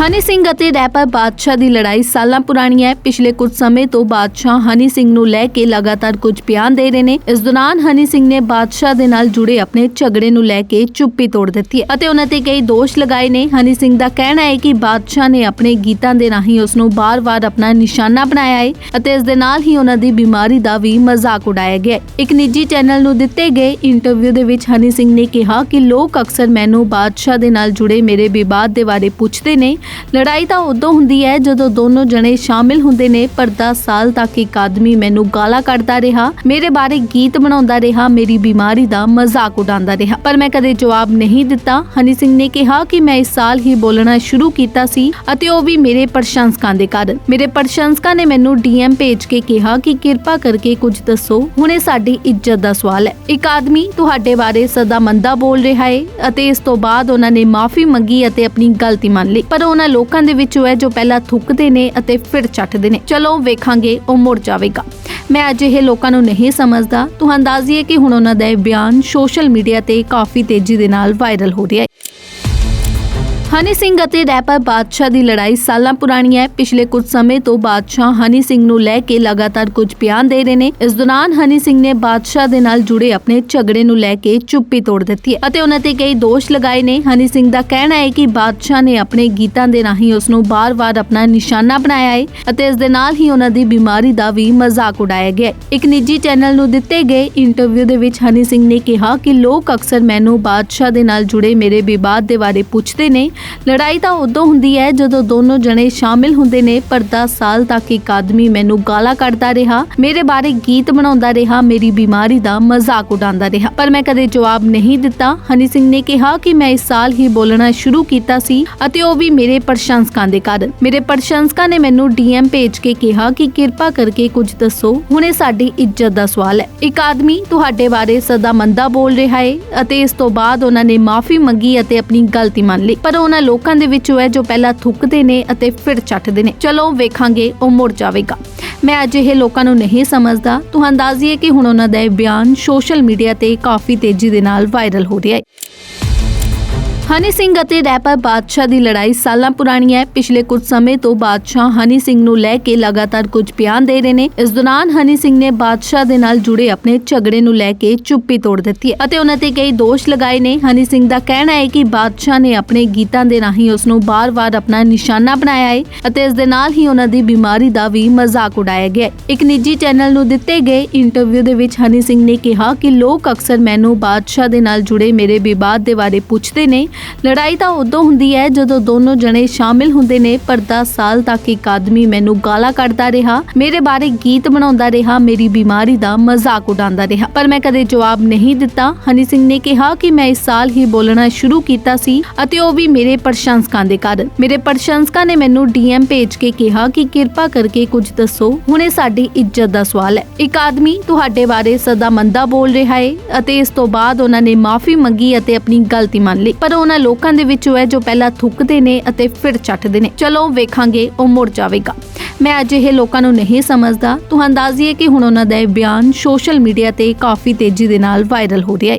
ਹਨੀ ਸਿੰਘ ਅਤੇ ਰੈਪਰ ਬਾਦਸ਼ਾਹ ਦੀ ਲੜਾਈ ਸਾਲਾਂ ਪੁਰਾਣੀ ਹੈ। ਪਿਛਲੇ ਕੁਝ ਸਮੇਂ ਤੋਂ ਬਾਦਸ਼ਾਹ ਹਨੀ ਸਿੰਘ ਨੂੰ ਲੈ ਕੇ ਲਗਾਤਾਰ ਕੁਝ ਬਿਆਨ ਦੇ ਰਹੇ ਨੇ। ਇਸ ਦੌਰਾਨ ਹਨੀ ਸਿੰਘ ਨੇ ਬਾਦਸ਼ਾਹ ਦੇ ਨਾਲ ਜੁੜੇ ਆਪਣੇ ਝਗੜੇ ਨੂੰ ਲੈ ਕੇ ਚੁੱਪੀ ਤੋੜ ਦਿੱਤੀ ਹੈ ਅਤੇ ਉਹਨਾਂ ਤੇ ਕਈ ਦੋਸ਼ ਲਗਾਏ ਨੇ। ਹਨੀ ਸਿੰਘ ਦਾ ਕਹਿਣਾ ਹੈ ਕਿ ਬਾਦਸ਼ਾਹ ਨੇ ਆਪਣੇ ਗੀਤਾਂ ਦੇ ਰਾਹੀਂ ਉਸ ਨੂੰ ਬਾਰ-ਬਾਰ ਆਪਣਾ ਨਿਸ਼ਾਨਾ ਬਣਾਇਆ ਹੈ ਅਤੇ ਇਸ ਦੇ ਨਾਲ ਹੀ ਉਹਨਾਂ ਦੀ ਬਿਮਾਰੀ ਦਾ ਵੀ ਮਜ਼ਾਕ ਉਡਾਇਆ ਗਿਆ ਇੱਕ ਨਿੱਜੀ ਚੈਨਲ ਨੂੰ ਦਿੱਤੇ ਗਏ ਇੰਟਰਵਿਊ ਦੇ ਵਿੱਚ ਹਨੀ ਸਿੰਘ ਨੇ ਕਿਹਾ ਕਿ ਲੋਕ ਅਕਸਰ ਮੈਨੂੰ ਬਾਦਸ਼ਾਹ ਦੇ ਨਾਲ ਜੁੜੇ ਮੇਰੇ ਵਿਵਾਦ ਦੇ ਬਾਰੇ ਪੁੱਛਦੇ ਨੇ ਲੜਾਈ ਤਾਂ ਉਦੋਂ ਹੁੰਦੀ ਹੈ ਜਦੋਂ ਦੋਨੋਂ ਜਣੇ ਸ਼ਾਮਿਲ ਹੁੰਦੇ ਨੇ, ਪਰ 10 ਸਾਲ ਤੱਕ ਇੱਕ ਆਦਮੀ ਮੈਨੂੰ ਗਾਲਾਂ ਕੱਢਦਾ ਰਿਹਾ, ਮੇਰੇ ਬਾਰੇ ਗੀਤ ਬਣਾਉਂਦਾ ਰਿਹਾ, ਮੇਰੀ ਬਿਮਾਰੀ ਦਾ ਮਜ਼ਾਕ ਉਡਾਉਂਦਾ ਰਿਹਾ। ਪਰ ਮੈਂ ਕਦੇ ਜਵਾਬ ਨਹੀਂ ਦਿੱਤਾ। ਹਨੀ ਸਿੰਘ ਨੇ ਕਿਹਾ ਕਿ ਮੈਂ ਇਸ ਸਾਲ ਹੀ ਬੋਲਣਾ ਸ਼ੁਰੂ ਕੀਤਾ ਸੀ ਅਤੇ ਉਹ ਵੀ ਮੇਰੇ ਪ੍ਰਸ਼ੰਸਕਾਂ ਦੇ ਕਾਰਨ ਮੇਰੇ ਪ੍ਰਸ਼ੰਸਕਾਂ ਨੇ ਮੈਨੂੰ ਡੀਐਮ ਭੇਜ ਕੇ ਕਿਹਾ ਕਿ ਕਿਰਪਾ ਕਰਕੇ ਕੁਝ ਦੱਸੋ। ਹੁਣ ਇਹ ਸਾਡੀ ਇੱਜ਼ਤ ਦਾ ਸਵਾਲ ਹੈ। ਇੱਕ ਆਦਮੀ ਤੁਹਾਡੇ ਬਾਰੇ ਸਦਾ ਮੰਦਾ ਬੋਲ ਰਿਹਾ ਹੈ ਅਤੇ ਇਸ ਤੋਂ ਬਾਅਦ ਉਹਨਾਂ ਨੇ ਮਾਫੀ ਮੰਗੀ ਅਤੇ ਆਪਣੀ ਗਲਤੀ ਮੰਨ ਲਈ। ਪਰ ਉਹਨਾਂ ਲੋਕਾਂ ਦੇ ਵਿੱਚੋਂ ਹੈ ਜੋ ਪਹਿਲਾਂ ਥੁੱਕਦੇ ਨੇ ਅਤੇ ਫਿਰ ਚੱਟਦੇ ਨੇ। ਚਲੋ, ਵੇਖਾਂਗੇ, ਉਹ ਮੁੜ ਜਾਵੇਗਾ। ਮੈਂ ਅਜਿਹੇ ਲੋਕਾਂ ਨੂੰ ਨਹੀਂ ਸਮਝਦਾ। ਤੁਹਾਨੂੰ ਅੰਦਾਜ਼ੀਏ ਕਿ ਹੁਣ ਉਹਨਾਂ ਦਾ ਇਹ ਬਿਆਨ ਸੋਸ਼ਲ ਮੀਡੀਆ ਤੇ ਕਾਫੀ ਤੇਜ਼ੀ ਦੇ ਨਾਲ ਵਾਇਰਲ ਹੋ ਰਿਹਾ ਹੈ। ਹਨੀ ਸਿੰਘ ਅਤੇ ਰੈਪਰ ਬਾਦਸ਼ਾਹ ਦੀ ਲੜਾਈ ਸਾਲਾਂ ਪੁਰਾਣੀ ਹੈ। ਪਿਛਲੇ ਕੁਝ ਸਮੇਂ ਤੋਂ ਬਾਦਸ਼ਾਹ ਹਨੀ ਸਿੰਘ ਨੂੰ ਲੈ ਕੇ ਲਗਾਤਾਰ ਕੁਝ ਬਿਆਨ ਦੇ ਰਹੇ ਨੇ। ਇਸ ਦੌਰਾਨ ਹਨੀ ਸਿੰਘ ਨੇ ਬਾਦਸ਼ਾਹ ਦੇ ਨਾਲ ਜੁੜੇ ਆਪਣੇ ਝਗੜੇ ਨੂੰ ਲੈ ਕੇ ਚੁੱਪੀ ਤੋੜ ਦਿੱਤੀ ਹੈ ਅਤੇ ਉਹਨਾਂ ਤੇ ਕਈ ਦੋਸ਼ ਲਗਾਏ ਨੇ। ਹਨੀ ਸਿੰਘ ਦਾ ਕਹਿਣਾ ਹੈ ਕਿ ਬਾਦਸ਼ਾਹ ਨੇ ਆਪਣੇ ਗੀਤਾਂ ਦੇ ਰਾਹੀਂ ਉਸ ਨੂੰ ਬਾਰ-ਬਾਰ ਆਪਣਾ ਨਿਸ਼ਾਨਾ ਬਣਾਇਆ ਹੈ ਅਤੇ ਇਸ ਦੇ ਨਾਲ ਹੀ ਉਹਨਾਂ ਦੀ ਬਿਮਾਰੀ ਦਾ ਵੀ ਮਜ਼ਾਕ ਉਡਾਇਆ ਗਿਆ ਇੱਕ ਨਿੱਜੀ ਚੈਨਲ ਨੂੰ ਦਿੱਤੇ ਗਏ ਇੰਟਰਵਿਊ ਦੇ ਵਿੱਚ ਹਨੀ ਸਿੰਘ ਨੇ ਕਿਹਾ ਕਿ ਲੋਕ ਅਕਸਰ ਮੈਨੂੰ ਬਾਦਸ਼ਾਹ ਦੇ ਨਾਲ ਜੁੜੇ ਮੇਰੇ ਵਿਵਾਦ ਦੇ ਬਾਰੇ ਪੁੱਛਦੇ ਨੇ ਲੜਾਈ ਤਾਂ ਉਦੋਂ ਹੁੰਦੀ ਹੈ ਜਦੋਂ ਦੋਨੋਂ ਜਣੇ ਸ਼ਾਮਿਲ ਹੁੰਦੇ ਨੇ, ਪਰ 10 ਸਾਲ ਤੱਕ ਇੱਕ ਆਦਮੀ ਮੈਨੂੰ ਗਾਲਾਂ ਕੱਢਦਾ ਰਿਹਾ, ਮੇਰੇ ਬਾਰੇ ਗੀਤ ਬਣਾਉਂਦਾ ਰਿਹਾ, ਮੇਰੀ ਬਿਮਾਰੀ ਦਾ ਮਜ਼ਾਕ ਉਡਾਉਂਦਾ ਰਿਹਾ। ਪਰ ਮੈਂ ਕਦੇ ਜਵਾਬ ਨਹੀਂ ਦਿੱਤਾ। ਹਨੀ ਸਿੰਘ ਨੇ ਕਿਹਾ ਕਿ ਮੈਂ ਇਸ ਸਾਲ ਹੀ ਬੋਲਣਾ ਸ਼ੁਰੂ ਕੀਤਾ ਸੀ ਅਤੇ ਉਹ ਵੀ ਮੇਰੇ ਪ੍ਰਸ਼ੰਸਕਾਂ ਦੇ ਕਾਰਨ ਮੇਰੇ ਪ੍ਰਸ਼ੰਸਕਾਂ ਨੇ ਮੈਨੂੰ ਡੀਐਮ ਭੇਜ ਕੇ ਕਿਹਾ ਕਿ ਕਿਰਪਾ ਕਰਕੇ ਕੁਝ ਦੱਸੋ। ਹੁਣ ਇਹ ਸਾਡੀ ਇੱਜ਼ਤ ਦਾ ਸਵਾਲ ਹੈ। ਇੱਕ ਆਦਮੀ ਤੁਹਾਡੇ ਬਾਰੇ ਸਦਾ ਮੰਦਾ ਬੋਲ ਰਿਹਾ ਹੈ ਅਤੇ ਇਸ ਤੋਂ ਬਾਅਦ ਉਹਨਾਂ ਨੇ ਮਾਫੀ ਮੰਗੀ ਅਤੇ ਆਪਣੀ ਗਲਤੀ ਮੰਨ ਲਈ। ਪਰ ਉਹਨਾਂ ਲੋਕਾਂ ਦੇ ਵਿੱਚੋਂ ਹੈ ਜੋ ਪਹਿਲਾਂ ਥੁੱਕਦੇ ਨੇ ਅਤੇ ਫਿਰ ਚੱਟਦੇ ਨੇ। ਚਲੋ ਵੇਖਾਂਗੇ, ਉਹ ਮੁੜ ਜਾਵੇਗਾ। ਮੈਂ ਅਜਿਹੇ ਲੋਕਾਂ ਨੂੰ ਨਹੀਂ ਸਮਝਦਾ। ਤੁਹਾਨੂੰ ਅੰਦਾਜ਼ੀਏ ਕਿ ਹੁਣ ਉਹਨਾਂ ਦਾ ਇਹ ਬਿਆਨ ਸੋਸ਼ਲ ਮੀਡੀਆ ਤੇ ਕਾਫੀ ਤੇਜ਼ੀ ਦੇ ਨਾਲ ਵਾਇਰਲ ਹੋ ਰਿਹਾ ਹੈ। ਹਨੀ ਸਿੰਘ ਅਤੇ ਰੈਪਰ ਬਾਦਸ਼ਾਹ ਦੀ ਲੜਾਈ ਸਾਲਾਂ ਪੁਰਾਣੀ ਹੈ। ਪਿਛਲੇ ਕੁਝ ਸਮੇਂ ਤੋਂ ਬਾਦਸ਼ਾਹ ਹਨੀ ਸਿੰਘ ਨੂੰ ਲੈ ਕੇ ਲਗਾਤਾਰ ਕੁਝ ਬਿਆਨ ਦੇ ਰਹੇ ਨੇ। ਇਸ ਦੌਰਾਨ ਹਨੀ ਸਿੰਘ ਨੇ ਬਾਦਸ਼ਾਹ ਦੇ ਨਾਲ ਜੁੜੇ ਆਪਣੇ ਝਗੜੇ ਨੂੰ ਲੈ ਕੇ ਚੁੱਪੀ ਤੋੜ ਦਿੱਤੀ ਹੈ ਅਤੇ ਉਹਨਾਂ ਤੇ ਕਈ ਦੋਸ਼ ਲਗਾਏ ਨੇ। ਹਨੀ ਸਿੰਘ ਦਾ ਕਹਿਣਾ ਹੈ ਕਿ ਬਾਦਸ਼ਾਹ ਨੇ ਆਪਣੇ ਗੀਤਾਂ ਦੇ ਰਾਹੀਂ ਉਸ ਨੂੰ ਬਾਰ-ਬਾਰ ਆਪਣਾ ਨਿਸ਼ਾਨਾ ਬਣਾਇਆ ਹੈ ਅਤੇ ਇਸ ਦੇ ਨਾਲ ਹੀ ਉਹਨਾਂ ਦੀ ਬਿਮਾਰੀ ਦਾ ਵੀ ਮਜ਼ਾਕ ਉਡਾਇਆ ਗਿਆ ਇੱਕ ਨਿੱਜੀ ਚੈਨਲ ਨੂੰ ਦਿੱਤੇ ਗਏ ਇੰਟਰਵਿਊ ਦੇ ਵਿੱਚ ਹਨੀ ਸਿੰਘ ਨੇ ਕਿਹਾ ਕਿ ਲੋਕ ਅਕਸਰ ਮੈਨੂੰ ਬਾਦਸ਼ਾਹ ਦੇ ਨਾਲ ਜੁੜੇ ਮੇਰੇ ਵਿਵਾਦ ਦੇ ਬਾਰੇ ਪੁੱਛਦੇ ਨੇ ਲੜਾਈ ਤਾਂ ਉਦੋਂ ਹੁੰਦੀ ਹੈ ਜਦੋਂ ਦੋਨੋਂ ਜਣੇ ਸ਼ਾਮਿਲ ਹੁੰਦੇ ਨੇ, ਪਰ 10 ਸਾਲ ਤੱਕ ਇੱਕ ਆਦਮੀ ਮੈਨੂੰ ਗਾਲਾਂ ਕੱਢਦਾ ਰਿਹਾ, ਮੇਰੇ ਬਾਰੇ ਗੀਤ ਬਣਾਉਂਦਾ ਰਿਹਾ, ਮੇਰੀ ਬਿਮਾਰੀ ਦਾ ਮਜ਼ਾਕ ਉਡਾਉਂਦਾ ਰਿਹਾ। ਪਰ ਮੈਂ ਕਦੇ ਜਵਾਬ ਨਹੀਂ ਦਿੱਤਾ। ਹਨੀ ਸਿੰਘ ਨੇ ਕਿਹਾ ਕਿ ਮੈਂ ਇਸ ਸਾਲ ਹੀ ਬੋਲਣਾ ਸ਼ੁਰੂ ਕੀਤਾ ਸੀ ਅਤੇ ਉਹ ਵੀ ਮੇਰੇ ਪ੍ਰਸ਼ੰਸਕਾਂ ਦੇ ਕਾਰਨ ਮੇਰੇ ਪ੍ਰਸ਼ੰਸਕਾਂ ਨੇ ਮੈਨੂੰ ਡੀਐਮ ਭੇਜ ਕੇ ਕਿਹਾ ਕਿ ਕਿਰਪਾ ਕਰਕੇ ਕੁਝ ਦੱਸੋ। ਹੁਣ ਇਹ ਸਾਡੀ ਇੱਜ਼ਤ ਦਾ ਸਵਾਲ ਹੈ। ਇੱਕ ਆਦਮੀ ਤੁਹਾਡੇ ਬਾਰੇ ਸਦਾ ਮੰਦਾ ਬੋਲ ਰਿਹਾ ਹੈ ਅਤੇ ਇਸ ਤੋਂ ਬਾਅਦ ਉਹਨਾਂ ਨੇ ਮਾਫੀ ਮੰਗੀ ਅਤੇ ਆਪਣੀ ਗਲਤੀ ਮੰਨ ਲਈ। ਪਰ ਉਹਨਾਂ ਲੋਕਾਂ ਦੇ ਵਿੱਚੋਂ ਹੈ ਜੋ ਪਹਿਲਾਂ ਥੁੱਕਦੇ ਨੇ ਅਤੇ ਫਿਰ ਚੱਟਦੇ ਨੇ। ਚਲੋ, ਵੇਖਾਂਗੇ, ਉਹ ਮੁੜ ਜਾਵੇਗਾ। ਮੈਂ ਅਜਿਹੇ ਲੋਕਾਂ ਨੂੰ ਨਹੀਂ ਸਮਝਦਾ। ਤੁਹਾਨੂੰ ਅੰਦਾਜ਼ੀਏ ਕਿ ਹੁਣ ਉਹਨਾਂ ਦਾ ਇਹ ਬਿਆਨ ਸੋਸ਼ਲ ਮੀਡੀਆ ਤੇ ਕਾਫੀ ਤੇਜ਼ੀ ਦੇ ਨਾਲ ਵਾਇਰਲ ਹੋ ਰਿਹਾ ਹੈ।